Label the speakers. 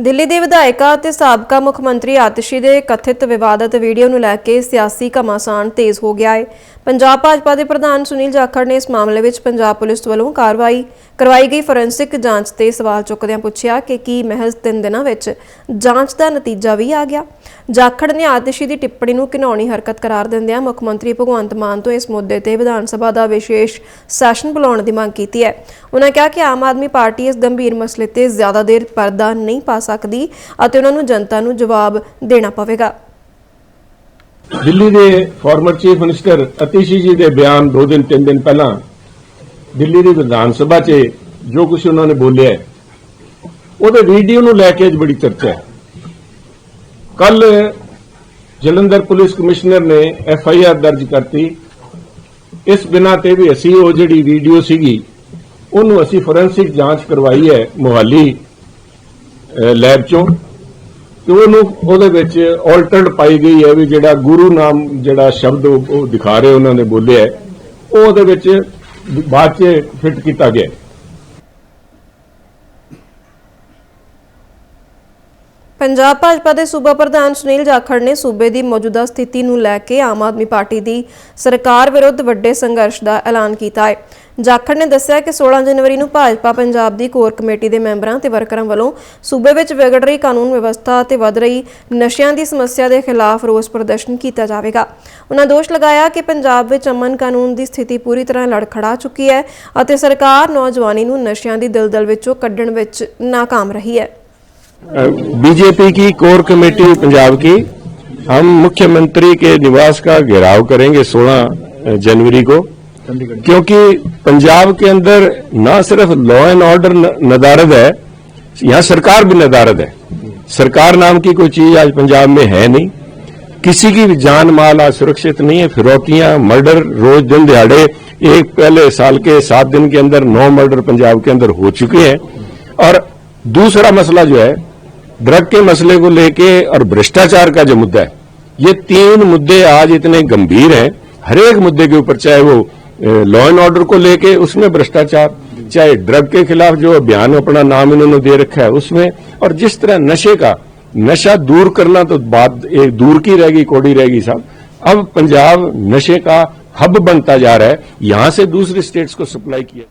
Speaker 1: ਦਿੱਲੀ ਦੇ ਵਿਧਾਇਕਾ ਅਤੇ ਸਾਬਕਾ ਮੁੱਖ ਮੰਤਰੀ ਆਤਿਸ਼ੀ ਦੇ ਕਥਿਤ ਵਿਵਾਦਤ ਵੀਡੀਓ ਨੂੰ ਲੈ ਕੇ ਸਿਆਸੀ ਘਮਾਸਾਨ ਤੇਜ਼ ਹੋ ਗਿਆ ਹੈ ਪੰਜਾਬ ਭਾਜਪਾ ਦੇ ਪ੍ਰਧਾਨ ਸੁਨੀਲ ਜਾਖੜ ਨੇ ਇਸ ਮਾਮਲੇ ਵਿੱਚ ਪੰਜਾਬ ਪੁਲਿਸ ਵੱਲੋਂ ਕਾਰਵਾਈ ਕਰਵਾਈ ਗਈ ਫੋਰੈਂਸਿਕ ਜਾਂਚ ਤੇ ਸਵਾਲ ਚੁੱਕਦਿਆਂ ਪੁੱਛਿਆ ਕਿ ਕੀ ਮਹਿਜ਼ 3 ਦਿਨਾਂ ਵਿੱਚ ਜਾਂਚ ਦਾ ਨਤੀਜਾ ਵੀ ਆ ਗਿਆ। ਜਾਖੜ ਨੇ ਆਤਿਸ਼ੀ ਦੀ ਟਿੱਪਣੀ ਨੂੰ ਘਿਨਾਉਣੀ ਹਰਕਤ ਕਰਾਰ ਦਿੰਦਿਆਂ ਮੁੱਖ ਮੰਤਰੀ ਭਗਵੰਤ ਮਾਨ ਤੋਂ ਇਸ ਮੁੱਦੇ ਤੇ ਵਿਧਾਨ ਸਭਾ ਦਾ ਵਿਸ਼ੇਸ਼ ਸੈਸ਼ਨ ਬੁਲਾਉਣ ਦੀ ਮੰਗ ਕੀਤੀ ਹੈ। ਉਹਨਾਂ ਕਿਹਾ ਕਿ ਆਮ ਆਦਮੀ ਪਾਰਟੀ ਇਸ ਗੰਭੀਰ ਮਸਲੇ ਤੇ ਜ਼ਿਆਦਾ ਦੇਰ ਪਰਦਾ ਨਹੀਂ ਪਾ ਸਕਦੀ ਅਤੇ ਉਹਨਾਂ ਨੂੰ ਜਨਤਾ ਨੂੰ ਜਵਾਬ ਦੇਣਾ ਪਵੇਗਾ।
Speaker 2: ਦਿੱਲੀ ਦੇ ਫਾਰਮਰ ਚੀਫ ਮਿਨਿਸਟਰ ਅਤੀਸ਼ੀ ਜੀ ਦੇ ਬਿਆਨ ਦੋ ਦਿਨ ਤਿੰਨ ਦਿਨ ਪਹਿਲਾਂ ਦਿੱਲੀ ਦੀ ਵਿਧਾਨ ਸਭਾ 'ਚ ਜੋ ਕੁਝ ਉਹਨਾਂ ਨੇ ਬੋਲਿਆ ਹੈ, ਉਹਦੇ ਵੀਡੀਓ ਨੂੰ ਲੈ ਕੇ ਅੱਜ ਬੜੀ ਚਰਚਾ ਹੈ। ਕੱਲ ਜਲੰਧਰ ਪੁਲਿਸ ਕਮਿਸ਼ਨਰ ਨੇ ਐਫ ਆਈ ਆਰ ਦਰਜ ਕਰਤੀ। ਇਸ ਬਿਨਾ ਤੇ ਵੀ ਅਸੀਂ ਉਹ ਜਿਹੜੀ ਵੀਡੀਓ ਸੀਗੀ ਉਹਨੂੰ ਅਸੀਂ ਫੋਰੈਂਸਿਕ ਜਾਂਚ ਕਰਵਾਈ ਹੈ ਮੁਹਾਲੀ। ਲੈਬ ਚੋਂ। ਤੇ ਉਹਨੂੰ, ਉਹਦੇ ਵਿੱਚ ਆਲਟਰਡ ਪਾਈ ਗਈ ਹੈ ਵੀ ਜਿਹੜਾ ਗੁਰੂ ਨਾਮ ਜਿਹੜਾ ਸ਼ਬਦ ਉਹ ਦਿਖਾ ਰਹੇ, ਉਹਨਾਂ ਨੇ ਬੋਲਿਆ ਉਹ ਉਹਦੇ ਵਿੱਚ ਬਾਅਦ ਚ ਫਿੱਟ ਕੀਤਾ ਗਿਆ
Speaker 1: ਪੰਜਾਬ ਭਾਜਪਾ ਦੇ ਸੂਬਾ ਪ੍ਰਧਾਨ ਸੁਨੀਲ ਜਾਖੜ ਨੇ ਸੂਬੇ ਦੀ ਮੌਜੂਦਾ ਸਥਿਤੀ ਨੂੰ ਲੈ ਕੇ ਆਮ ਆਦਮੀ ਪਾਰਟੀ ਦੀ ਸਰਕਾਰ ਵਿਰੁੱਧ ਵੱਡੇ ਸੰਘਰਸ਼ ਦਾ ਐਲਾਨ ਕੀਤਾ ਹੈ ਜਾਖੜ ਨੇ ਦੱਸਿਆ ਕਿ 16 ਜਨਵਰੀ ਨੂੰ ਭਾਜਪਾ ਪੰਜਾਬ ਦੀ ਕੋਰ ਕਮੇਟੀ ਦੇ ਮੈਂਬਰਾਂ ਤੇ ਵਰਕਰਾਂ ਵੱਲੋਂ ਸੂਬੇ ਵਿੱਚ ਵਿਗੜ ਰਹੀ ਕਾਨੂੰਨ ਵਿਵਸਥਾ ਤੇ ਵੱਧ ਰਹੀ ਨਸ਼ਿਆਂ ਦੀ ਸਮੱਸਿਆ ਦੇ ਖਿਲਾਫ ਰੋਸ ਪ੍ਰਦਰਸ਼ਨ ਕੀਤਾ ਜਾਵੇਗਾ ਉਹਨਾਂ ਦੋਸ਼ ਲਗਾਇਆ ਕਿ ਪੰਜਾਬ ਵਿੱਚ ਅਮਨ ਕਾਨੂੰਨ ਦੀ ਸਥਿਤੀ ਪੂਰੀ ਤਰ੍ਹਾਂ ਲੜਖੜਾ ਚੁੱਕੀ ਹੈ ਅਤੇ ਸਰਕਾਰ ਨੌਜਵਾਨੀ ਨੂੰ ਨਸ਼ਿਆਂ ਦੀ ਦਲਦਲ ਵਿੱਚੋਂ ਕੱਢਣ ਵਿੱਚ ناکام ਰਹੀ ਹੈ
Speaker 3: बीजेपी की कोर कमेटी पंजाब की हम मुख्यमंत्री के निवास का घेराव करेंगे 16 जनवरी को। क्योंकि पंजाब के अंदर न सिर्फ़ लॉ एंड ऑर्डर नदारद है यहाँ सरकार भी नदारद है। सरकार नाम की कोई चीज़ आज पंजाब में है नहीं। किसी की भी जान माल आज सुरक्षित नहीं है फिरौतियाँ मर्डर रोज दिन दिहाड़े एक पहले साल के सात दिन के अंदर नौ मर्डर पंजाब के अंदर हो चुके हैं। और दूसरा मसला जो है ड्रग के मसले को लेके और भ्रष्टाचार का जो मुद्दा है, ये तीन मुद्दे आज इतने गंभीर हैं। हर एक मुद्दे के ऊपर, चाहे वो लॉ एंड ऑर्डर को लेके, उसमें भ्रष्टाचार, चाहे ड्रग के खिलाफ जो अभियान अपना नाम इन्होंने दे रखा है उसमें, और जिस तरह नशे का, नशा दूर करना तो बात एक दूर की रहेगी, कोड़ी रहेगी साहब। अब पंजाब नशे का हब बनता जा रहा है, यहाँ से दूसरी स्टेट्स को सप्लाई किया।